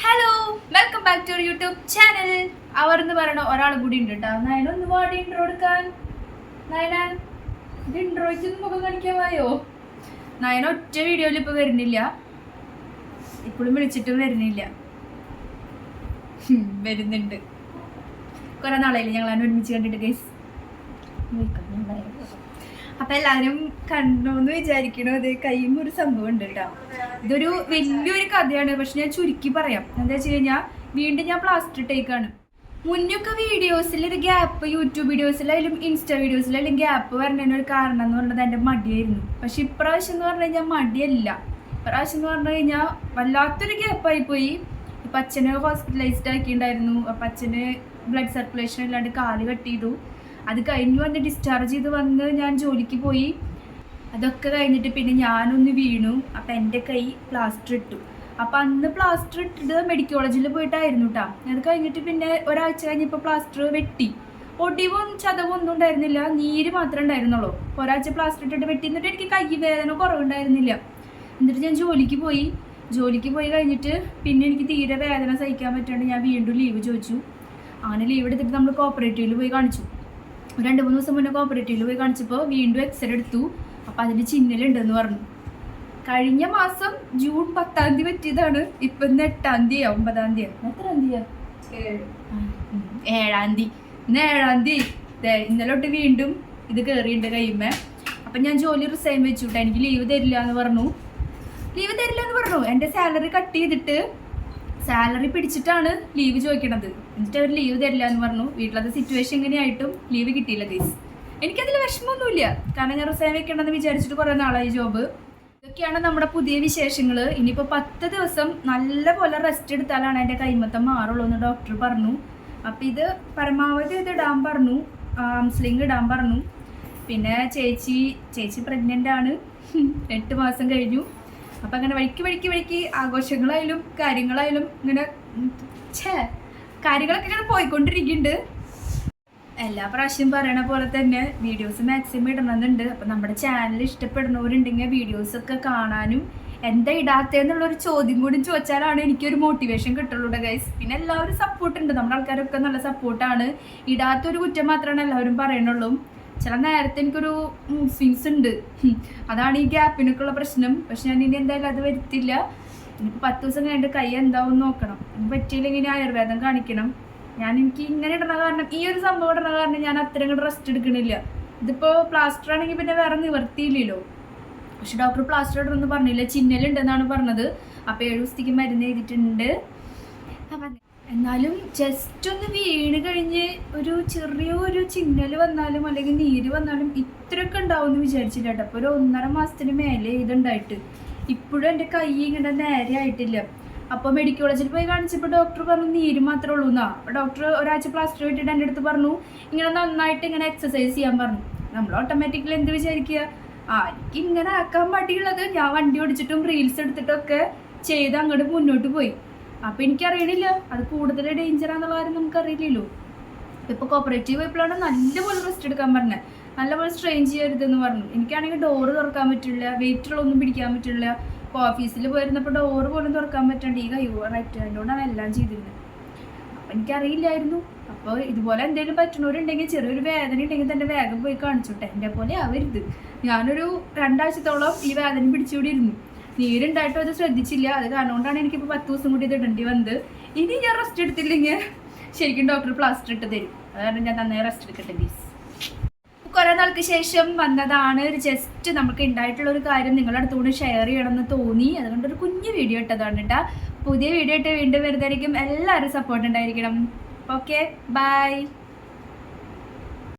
Hello welcome back to YouTube channel അവർ എന്ന് പറയണ ഒരാൾ കൂടി ഉണ്ട് കേട്ടോ നയന ഒന്ന് വാടി ഇൻട്രോ എടുക്കാൻ. നയന ഇത് ഇൻട്രോയ്ക്ക് മുഖം കാണിക്കാൻ വായോ? നയന ഒറ്റ വീഡിയോയിൽ ഇപ്പൊ വരുന്നില്ല. ഇപ്പോഴും വിളിച്ചിട്ടും വരുന്നില്ല. വരുന്നുണ്ട്. കുറെ നാളായില്ലേ ഞങ്ങൾ അതിനെ ഒരുമിച്ച് കണ്ടിട്ട് ഗൈസ് അപ്പൊ എല്ലാവരും കണ്ടു എന്ന് വിചാരിക്കണോ. അത് കയ്യും ഒരു സംഭവം ഉണ്ട് കേട്ടോ ഇതൊരു വലിയൊരു കഥയാണ്. പക്ഷെ ഞാൻ ചുരുക്കി പറയാം. എന്താ വെച്ച് കഴിഞ്ഞാൽ വീണ്ടും ഞാൻ പ്ലാസ്റ്റർ ടേക്കാണ് മുന്നൊക്കെ വീഡിയോസിൽ ഒരു ഗ്യാപ്പ് യൂട്യൂബ് വീഡിയോസിലായാലും ഇൻസ്റ്റാ വീഡിയോസിലായാലും ഗ്യാപ്പ് വരണതിന് ഒരു കാരണം എന്ന് പറഞ്ഞത് എന്റെ മടിയായിരുന്നു. പക്ഷെ ഇപ്രാവശ്യം എന്ന് പറഞ്ഞു കഴിഞ്ഞാൽ മടിയല്ല. ഇപ്രാവശ്യം എന്ന് പറഞ്ഞു കഴിഞ്ഞാൽ വല്ലാത്തൊരു ഗ്യാപ്പായി പോയി ഇപ്പം അച്ഛനെ ഹോസ്പിറ്റലൈസ്ഡ് ആക്കിയിട്ടുണ്ടായിരുന്നു. അപ്പം അച്ഛന് ബ്ലഡ് സർക്കുലേഷൻ ഇല്ലാണ്ട് കാൽ കട്ട് ചെയ്തു. അത് കഴിഞ്ഞ് വന്ന് ഡിസ്ചാർജ് ചെയ്ത് വന്ന് ഞാൻ ജോലിക്ക് പോയി. അതൊക്കെ കഴിഞ്ഞിട്ട് പിന്നെ ഞാനൊന്ന് വീണു. അപ്പം എന്റെ കൈ പ്ലാസ്റ്റർ ഇട്ടു. അപ്പം അന്ന് പ്ലാസ്റ്റർ ഇട്ടിട്ട് മെഡിക്കോളജിൽ പോയിട്ടായിരുന്നു കേട്ടോ അത് കഴിഞ്ഞിട്ട് പിന്നെ ഒരാഴ്ച കഴിഞ്ഞപ്പോൾ പ്ലാസ്റ്റർ വെട്ടി. ഒടിവും ചതവും ഒന്നും ഉണ്ടായിരുന്നില്ല. നീര് മാത്രമേ ഉണ്ടായിരുന്നുള്ളൂ. ഒരാഴ്ച പ്ലാസ്റ്റർ ഇട്ടിട്ട് വെട്ടി. എന്നിട്ട് എനിക്ക് കൈ വേദന കുറവുണ്ടായിരുന്നില്ല. എന്നിട്ട് ഞാൻ ജോലിക്ക് പോയി. ജോലിക്ക് പോയി കഴിഞ്ഞിട്ട് പിന്നെ എനിക്ക് തീരെ വേദന സഹിക്കാൻ പറ്റാണ്ട് ഞാൻ വീണ്ടും ലീവ് ചോദിച്ചു. അങ്ങനെ ലീവ് എടുത്തിട്ട് നമ്മൾ കോപ്പറേറ്റീവിൽ പോയി കാണിച്ചു. രണ്ട് മൂന്ന് ദിവസം മുന്നേ കോപ്പറേറ്റീവിൽ പോയി കാണിച്ചപ്പോൾ വീണ്ടും എക്സ്റേ എടുത്തു. അപ്പോൾ അതിന് ചിഹ്നലുണ്ടെന്ന് പറഞ്ഞു. കഴിഞ്ഞ മാസം ജൂൺ പത്താം തീയതി പറ്റിയതാണ്. ഇപ്പൊ ഇന്ന് എട്ടാം തീയതി ഒമ്പതാം തീയതി. എത്രാം തീയതി ഏഴാം. തീയതി. ഇന്ന് ഏഴാം തീയതി. ഇന്നലോട്ട് വീണ്ടും ഇത് കയറിയിട്ടുണ്ട് കഴിയുമ്പേ അപ്പൊ ഞാൻ ജോലി റിസൈൻ വെച്ചു എനിക്ക് ലീവ് തരില്ല എന്ന് പറഞ്ഞു. ലീവ് തരില്ല എന്ന് പറഞ്ഞു. എന്റെ സാലറി കട്ട് ചെയ്തിട്ട് സാലറി പിടിച്ചിട്ടാണ് ലീവ് ചോദിക്കണത്. എന്നിട്ട് അവർ ലീവ് തരില്ല എന്ന് പറഞ്ഞു. വീട്ടിലത്തെ സിറ്റുവേഷൻ എങ്ങനെയായിട്ടും ലീവ് കിട്ടിയില്ല ഗൈസ് എനിക്കതിൽ വിഷമമൊന്നുമില്ല. കാരണം ഞാൻ റിസൈൻ വെക്കണമെന്ന് വിചാരിച്ചിട്ട് കുറേ നാളായി ജോബ് ഇതൊക്കെയാണ് നമ്മുടെ പുതിയ വിശേഷങ്ങൾ ഇനിയിപ്പോൾ പത്ത് ദിവസം നല്ല പോലെ റെസ്റ്റ് എടുത്താലാണ് എന്റെ കൈമത്തം മാറുള്ളൂ എന്ന് ഡോക്ടർ പറഞ്ഞു. അപ്പം ഇത് പരമാവധി ഇത് ഇടാൻ പറഞ്ഞു. ആംസ്ലിംഗ് ഇടാൻ പറഞ്ഞു. പിന്നെ ചേച്ചി ചേച്ചി പ്രഗ്നന്റ് ആണ്. എട്ട് മാസം കഴിഞ്ഞു. അപ്പം അങ്ങനെ വഴിക്ക് വഴിക്ക് വഴിക്ക് ആഘോഷങ്ങളായാലും കാര്യങ്ങളായാലും ഇങ്ങനെ ഛേ കാര്യങ്ങളൊക്കെ ഇങ്ങനെ പോയിക്കൊണ്ടിരിക്കുന്നുണ്ട്. എല്ലാ പ്രാവശ്യം പറയണ പോലെ തന്നെ വീഡിയോസ് മാക്സിമം ഇടണമെന്നുണ്ട്. അപ്പം നമ്മുടെ ചാനൽ ഇഷ്ടപ്പെടുന്നവരുണ്ടെങ്കിൽ വീഡിയോസ് ഒക്കെ കാണാനും എന്താ ഇടാത്തതെന്നുള്ളൊരു ചോദ്യം കൂടി ചോദിച്ചാലാണ് എനിക്കൊരു മോട്ടിവേഷൻ കിട്ടുള്ളൂ ഗൈസ് പിന്നെ എല്ലാവരും സപ്പോർട്ട് ഉണ്ട്. നമ്മുടെ ആൾക്കാരൊക്കെ നല്ല സപ്പോർട്ടാണ് ഇടാത്തൊരു കുറ്റം മാത്രമാണ് എല്ലാവരും പറയണുള്ളൂ. ചില നേരത്തെ എനിക്കൊരു സ്വിങ്സ് ഉണ്ട്. അതാണ് ഈ ഗ്യാപ്പിനൊക്കെ ഉള്ള പ്രശ്നം. പക്ഷെ ഞാൻ ഇനി എന്തായാലും അത് വരുത്തില്ല. ഇനിയിപ്പോൾ പത്ത് ദിവസം കഴിഞ്ഞിട്ട് കൈ എന്താവും നോക്കണം. പറ്റിയില്ലെങ്കിൽ ആയുർവേദം കാണിക്കണം. ഞാൻ എനിക്ക് ഇങ്ങനെ ഇടണ കാരണം ഈ ഒരു സംഭവം ഇടണ കാരണം ഞാൻ അത്രയും കൂടെ റെസ്റ്റ് എടുക്കണില്ല. ഇതിപ്പോൾ പ്ലാസ്റ്റർ ആണെങ്കിൽ പിന്നെ വേറെ നിവർത്തിയില്ലല്ലോ. പക്ഷെ ഡോക്ടർ പ്ലാസ്റ്റർ ഇടണമെന്ന് പറഞ്ഞില്ല? ചിഹ്നലുണ്ടെന്നാണ് പറഞ്ഞത്. അപ്പോൾ ഏഴ് ദിവസത്തേക്ക് മരുന്ന് എഴുതിയിട്ടുണ്ട്. അപ്പം. എന്നാലും ജസ്റ്റ് ഒന്ന് വീണ് കഴിഞ്ഞ് ഒരു ചെറിയ ഒരു ചിഹ്നൽ വന്നാലും അല്ലെങ്കിൽ നീര് വന്നാലും ഇത്രയൊക്കെ ഉണ്ടാവും എന്ന് വിചാരിച്ചില്ല കേട്ടോ അപ്പോൾ ഒരു ഒന്നര മാസത്തിന് മേലെ ഇതുണ്ടായിട്ട്. ഇപ്പോഴും എന്റെ കൈ ഇങ്ങനെ നേരെ ആയിട്ടില്ല. അപ്പോൾ മെഡിക്കൽ കോളേജിൽ പോയി കാണിച്ചപ്പോൾ ഡോക്ടർ പറഞ്ഞു നീര് മാത്രമേ ഉള്ളൂ എന്നാ അപ്പൊ ഡോക്ടർ ഒരാഴ്ച പ്ലാസ്റ്റർ ഇട്ടിട്ട് എന്റെ അടുത്ത് പറഞ്ഞു ഇങ്ങനെ നന്നായിട്ട് ഇങ്ങനെ എക്സസൈസ് ചെയ്യാൻ പറഞ്ഞു. നമ്മൾ ഓട്ടോമാറ്റിക്കലി എന്ത് വിചാരിക്കുക ആ ഇങ്ങനെ ആക്കാൻ പാടിയുള്ളത് ഞാൻ വണ്ടി ഓടിച്ചിട്ടും റീൽസ് എടുത്തിട്ടൊക്കെ ചെയ്ത് അങ്ങോട്ട് മുന്നോട്ട് പോയി. അപ്പൊ എനിക്കറിയണില്ല അത് കൂടുതൽ ഡേഞ്ചർ ആണെന്നുള്ള കാര്യം നമുക്കറിയില്ലല്ലോ. ഇപ്പോൾ കോപ്പറേറ്റീവ് പോയപ്പോഴാണ് നല്ലപോലെ റെസ്റ്റ് എടുക്കാൻ പറഞ്ഞത് നല്ലപോലെ സ്ട്രെയിൻ ചെയ്യരുതെന്ന് പറഞ്ഞു. എനിക്കാണെങ്കിൽ ഡോറ് തുറക്കാൻ പറ്റില്ല വെയിറ്റുള്ളൊന്നും പിടിക്കാൻ പറ്റില്ല. ഇപ്പോൾ ഓഫീസിൽ പോയിരുന്നപ്പോൾ ഡോറ് പോലും തുറക്കാൻ പറ്റാണ്ട് ഈ കൈ റൈറ്റ് ഹാൻഡോടാണ് എല്ലാം ചെയ്തിരുന്നത്. അപ്പം എനിക്കറിയില്ലായിരുന്നു. അപ്പോൾ ഇതുപോലെ എന്തെങ്കിലും പറ്റണവരുണ്ടെങ്കിൽ ചെറിയൊരു വേദന ഉണ്ടെങ്കിൽ തന്നെ വേഗം പോയി കാണിച്ചോട്ടെ. എന്റെ പോലെ ആവരുത്. ഞാനൊരു രണ്ടാഴ്ചത്തോളം ഈ വേദന പിടിച്ചുകൂടി ഇരുന്നു നീരുണ്ടായിട്ടും അത് ശ്രദ്ധിച്ചില്ല. അത് കാരണം എനിക്കിപ്പോൾ പത്ത് ദിവസം കൂടി ഇത് ഇടേണ്ടി വന്നത്. ഇനി ഞാൻ റെസ്റ്റ് എടുത്തില്ലെങ്കിൽ ശരിക്കും ഡോക്ടർ പ്ലാസ്റ്റർ ഇട്ട് തരും. അത് ഞാൻ നന്നായി റെസ്റ്റ് എടുക്കട്ടെ പ്ലീസ് കുറെ നാൾക്ക് ശേഷം വന്നതാണ്. ഒരു ജസ്റ്റ് നമുക്ക് ഉണ്ടായിട്ടുള്ള ഒരു കാര്യം നിങ്ങളുടെ അടുത്തുകൂടി ഷെയർ ചെയ്യണമെന്ന് തോന്നി. അതുകൊണ്ട് ഒരു കുഞ്ഞു വീഡിയോ ഇട്ടതാണ് കേട്ടോ പുതിയ വീഡിയോ ഇട്ട് വീണ്ടും വരുന്നതായിരിക്കും. എല്ലാവരും സപ്പോർട്ട് ഉണ്ടായിരിക്കണം. Okay bye